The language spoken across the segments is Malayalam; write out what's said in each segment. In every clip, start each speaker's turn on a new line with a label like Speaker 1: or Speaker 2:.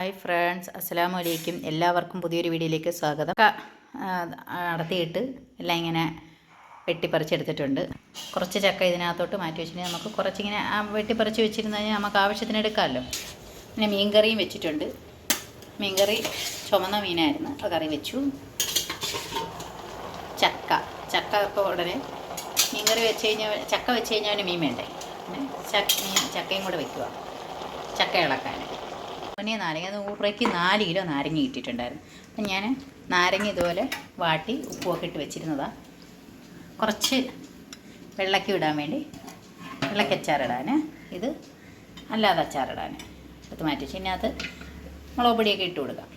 Speaker 1: ഹായ് ഫ്രണ്ട്സ് അസ്സാം വലൈക്കും എല്ലാവർക്കും പുതിയൊരു വീഡിയോയിലേക്ക് സ്വാഗതം. നടത്തിയിട്ട് എല്ലാം ഇങ്ങനെ വെട്ടിപ്പറിച്ചെടുത്തിട്ടുണ്ട്. കുറച്ച് ചക്ക ഇതിനകത്തോട്ട് മാറ്റി വെച്ചിട്ടുണ്ടെങ്കിൽ നമുക്ക് കുറച്ചിങ്ങനെ വെട്ടിപ്പറിച്ച് വെച്ചിരുന്നു കഴിഞ്ഞാൽ നമുക്ക് ആവശ്യത്തിന് എടുക്കാമല്ലോ. പിന്നെ മീൻകറിയും വെച്ചിട്ടുണ്ട്. മീൻകറി ചുമന്ന മീനായിരുന്നു. അപ്പോൾ കറി വെച്ചു. ചക്ക. ചക്ക ഇപ്പോൾ ഉടനെ മീൻകറി വെച്ച് കഴിഞ്ഞാൽ ചക്ക വെച്ച് കഴിഞ്ഞാൽ മീൻ വേണ്ടേ? ചക്ക മീൻ ചക്കയും കൂടെ വെക്കുക ചക്ക ഇളക്കാൻ. പിന്നെ നാരങ്ങ. അത് ഉറയ്ക്ക് നാല് കിലോ നാരങ്ങ കിട്ടിയിട്ടുണ്ടായിരുന്നു അപ്പം ഞാൻ നാരങ്ങ ഇതുപോലെ വാട്ടി ഉപ്പുമൊക്കെ ഇട്ട് വെച്ചിരുന്നതാണ് കുറച്ച് വെള്ളയ്ക്ക് ഇടാൻ വേണ്ടി വെള്ളയ്ക്ക് അച്ചാറിടാൻ ഇത് അല്ലാതെ അച്ചാറിടാൻ എടുത്ത് മാറ്റി വെച്ച് ഇതിനകത്ത് മുളക് പൊടിയൊക്കെ ഇട്ട് കൊടുക്കാം.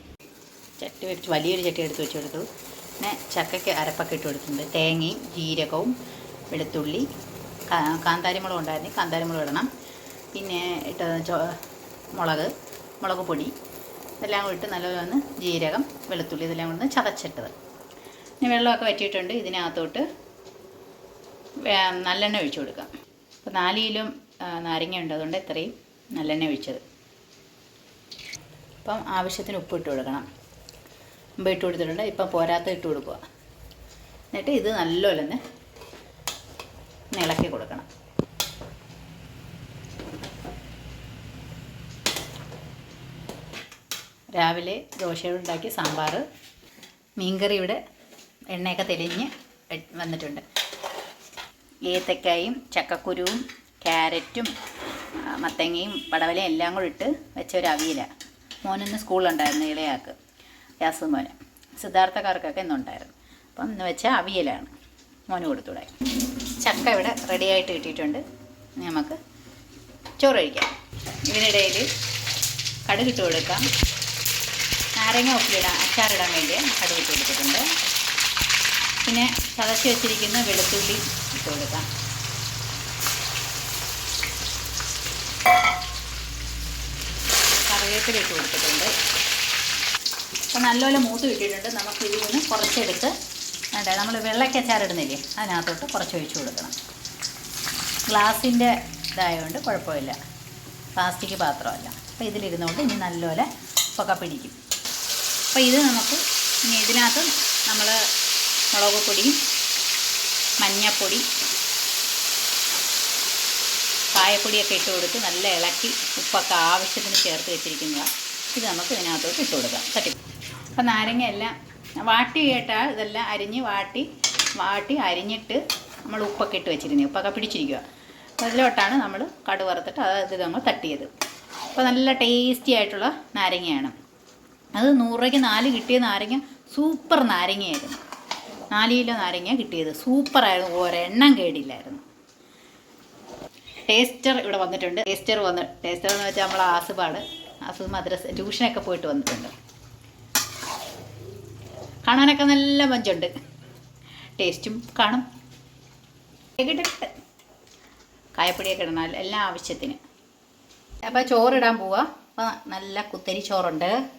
Speaker 1: ചട്ടി വെച്ച് വലിയൊരു ചട്ടി എടുത്ത് വെച്ച് കൊടുത്തു. പിന്നെ ചക്കയ്ക്ക് അരപ്പൊക്കെ ഇട്ട് കൊടുത്തിട്ടുണ്ട്. തേങ്ങയും ജീരകവും വെളുത്തുള്ളി കാന്താരിമുളക് ഉണ്ടായിരുന്നു. കാന്താരിമുളക് ഇടണം. പിന്നെ ഇട്ട് മുളക്. മുളക് പൊടി ഇതെല്ലാം കൂടി ഇട്ട് നല്ലപോലെ ജീരകം വെളുത്തുള്ളി ഇതെല്ലാം കൂടി ചതച്ചിട്ടത്. ഇനി വെള്ളമൊക്കെ വറ്റിയിട്ടുണ്ട് ഇതിനകത്തോട്ട് നല്ലെണ്ണ ഒഴിച്ചു കൊടുക്കാം. അപ്പോൾ നാല് കിലോ നാരങ്ങ ഉണ്ട് അതുകൊണ്ട് ഇത്രയും നല്ലെണ്ണ ഒഴിച്ചത്. അപ്പം ആവശ്യത്തിന് ഉപ്പ് ഇട്ട് കൊടുക്കണം. ഉപ്പ് ഇട്ട് കൊടുത്തിട്ടുണ്ട് ഇപ്പം പോരാത്ത ഇട്ട് കൊടുക്കുക. എന്നിട്ട് ഇത് നല്ലപോലെ തന്നെ ഇളക്കി കൊടുക്കണം. രാവിലെ ദോശയുണ്ടാക്കി സാമ്പാർ മീൻകറി ഇവിടെ എണ്ണയൊക്കെ തെളിഞ്ഞ് വന്നിട്ടുണ്ട്. ഏത്തക്കായും ചക്കക്കുരുവും ക്യാരറ്റും മത്തങ്ങയും പടവലയും എല്ലാം കൂടി ഇട്ട് വെച്ച ഒരു അവിയില. മോനിന്ന് സ്കൂളിലുണ്ടായിരുന്നു ഇളയാക്ക് യാസ് മോന്. സിദ്ധാർത്ഥക്കാർക്കൊക്കെ ഇന്നുണ്ടായിരുന്നു. അപ്പം ഇന്ന് വെച്ചാൽ അവിയലാണ് മോന് കൊടുത്തൂടെ. ചക്ക ഇവിടെ റെഡിയായിട്ട് കിട്ടിയിട്ടുണ്ട്. നമുക്ക് ചോറ് കഴിക്കാം. ഇതിനിടയിൽ കടുകിട്ട് കൊടുക്കാം. നാരങ്ങ ഉപ്പിലിടാൻ അച്ചാറിടാൻ വേണ്ടി കടുകിട്ട് കൊടുത്തിട്ടുണ്ട്. പിന്നെ ചതച്ച് വെച്ചിരിക്കുന്ന വെളുത്തുള്ളി ഇട്ട് കൊടുക്കാം. കറിവേപ്പില ഇട്ട് കൊടുത്തിട്ടുണ്ട്. അപ്പോൾ നല്ലപോലെ മൂത്ത് കിട്ടിയിട്ടുണ്ട്. നമുക്ക് ഇതിൽ നിന്ന് കുറച്ചെടുത്ത് വേണ്ട നമ്മൾ വെള്ളയ്ക്ക് അച്ചാറിടുന്നില്ലേ അതിനകത്തോട്ട് കുറച്ച് ഒഴിച്ചു കൊടുക്കണം. ഗ്ലാസിന്റെ ഇതായതുകൊണ്ട് കുഴപ്പമില്ല. പ്ലാസ്റ്റിക് പാത്രമല്ല. അപ്പോൾ ഇതിലിരുന്നുകൊണ്ട് ഇനി നല്ലപോലെ പുക പിടിക്കും അപ്പോൾ ഇത് നമുക്ക് ഇനി ഇതിനകത്ത് നമ്മൾ മുളക് പൊടി മഞ്ഞപ്പൊടി കായപ്പൊടിയൊക്കെ ഇട്ട് കൊടുത്ത് നല്ല ഇളക്കി ഉപ്പൊക്കെ ആവശ്യത്തിന് ചേർത്ത് വെച്ചിരിക്കുന്നതാണ് ഇത് നമുക്ക് ഇതിനകത്തോട്ട് ഇട്ട് കൊടുക്കാം. തട്ടി അപ്പോൾ നാരങ്ങ എല്ലാം വാട്ടി കേട്ടാൽ ഇതെല്ലാം അരിഞ്ഞ് വാട്ടി വാട്ടി അരിഞ്ഞിട്ട് നമ്മൾ ഉപ്പൊക്കെ ഇട്ട് വെച്ചിരുന്നത് ഉപ്പൊക്കെ പിടിച്ചിരിക്കുക അപ്പോൾ അതിലോട്ടാണ് നമ്മൾ കടു വറുത്തിട്ട് അത് ഇത് നമ്മൾ തട്ടിയത്. അപ്പോൾ നല്ല ടേസ്റ്റി ആയിട്ടുള്ള നാരങ്ങയാണ്. അത് നൂറ് നാല് കിട്ടിയ നാരങ്ങ സൂപ്പർ നാരങ്ങയായിരുന്നു. നാല് കിലോ നാരങ്ങ കിട്ടിയത്. സൂപ്പറായിരുന്നു. ഒരെണ്ണം കേടില്ലായിരുന്നു. ടേസ്റ്റർ ഇവിടെ വന്നിട്ടുണ്ട്. ടേസ്റ്റർ വന്ന് ടേസ്റ്റർ എന്ന് വെച്ചാൽ നമ്മൾ ആസുപാട് ആസു മദ്രസ ട്യൂഷനൊക്കെ പോയിട്ട് വന്നിട്ടുണ്ട്. കാണാനൊക്കെ നല്ല മഞ്ചുണ്ട് ടേസ്റ്റും കാണും. ഇട്ടിട്ട് കായപ്പൊടിയൊക്കെ ഇടണം. എല്ലാ ആവശ്യത്തിന്. അപ്പോൾ ചോറിടാൻ പോവാ. അപ്പോൾ നല്ല കുത്തരി ചോറുണ്ട്.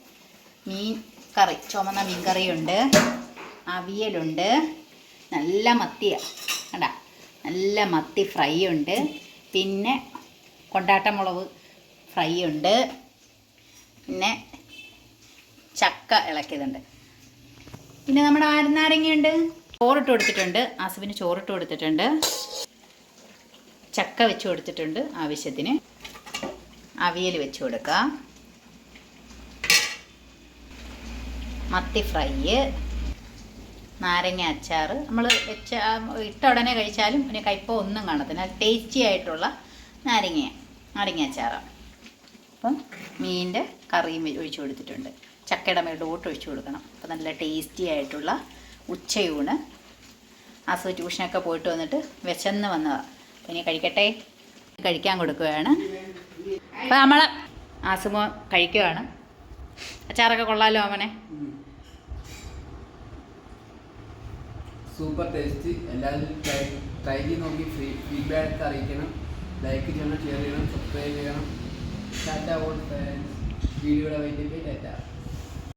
Speaker 1: മീൻ കറി ചുമന്ന മീൻ കറിയുണ്ട് അവിയലുണ്ട് നല്ല മത്തിയ കണ്ട? നല്ല മത്തി ഫ്രൈ ഉണ്ട്. പിന്നെ കൊണ്ടാട്ടമുളക് ഫ്രൈ ഉണ്ട്. പിന്നെ ചക്ക ഇളക്കിയതുണ്ട്. പിന്നെ നമ്മുടെ ആരുന്നാരങ്ങയുണ്ട് ചോറിട്ട് കൊടുത്തിട്ടുണ്ട്. ആസിഫിന് ചോറിട്ട് കൊടുത്തിട്ടുണ്ട്. ചക്ക വെച്ച് കൊടുത്തിട്ടുണ്ട് ആവശ്യത്തിന്. അവിയൽ വെച്ച് കൊടുക്കാം. മത്തി ഫ്രൈ നാരങ്ങ അച്ചാർ. നമ്മൾ വെച്ച ഇട്ട ഉടനെ കഴിച്ചാലും പിന്നെ കയ്പോ ഒന്നും കാണത്തില്ല. ടേസ്റ്റി ആയിട്ടുള്ള നാരങ്ങ നാരങ്ങ അച്ചാറാണ്. അപ്പം മീനിന്റെ കറിയും ഒഴിച്ചു കൊടുത്തിട്ടുണ്ട്. ചക്കയുടെ മേലോട്ട് ഒഴിച്ചു കൊടുക്കണം. അപ്പം നല്ല ടേസ്റ്റി ആയിട്ടുള്ള ഉച്ചയൂണ്. ആസു ട്യൂഷനൊക്കെ പോയിട്ട് വന്നിട്ട് വിശന്ന് വന്നതാണ് ഇനി കഴിക്കട്ടെ? കഴിക്കാൻ കൊടുക്കുകയാണ്. അപ്പം നമ്മൾ ആസുമോ കഴിക്കുകയാണ് അച്ചാറൊക്കെ കൊള്ളാലോ അവനെ?
Speaker 2: സൂപ്പർ ടേസ്റ്റ് എല്ലാവരും ട്രൈ ചെയ്ത് നോക്കി. ഫ്രീ ഫീഡ്ബാക്ക് അറിയിക്കണം. ലൈക്ക് ചെയ്യണം ഷെയർ ചെയ്യണം സബ്സ്ക്രൈബ് ചെയ്യണം. ടാറ്റ ഓൾ ഫ്രണ്ട്സ് വീഡിയോയുടെ വൈകിട്ട് ടാറ്റ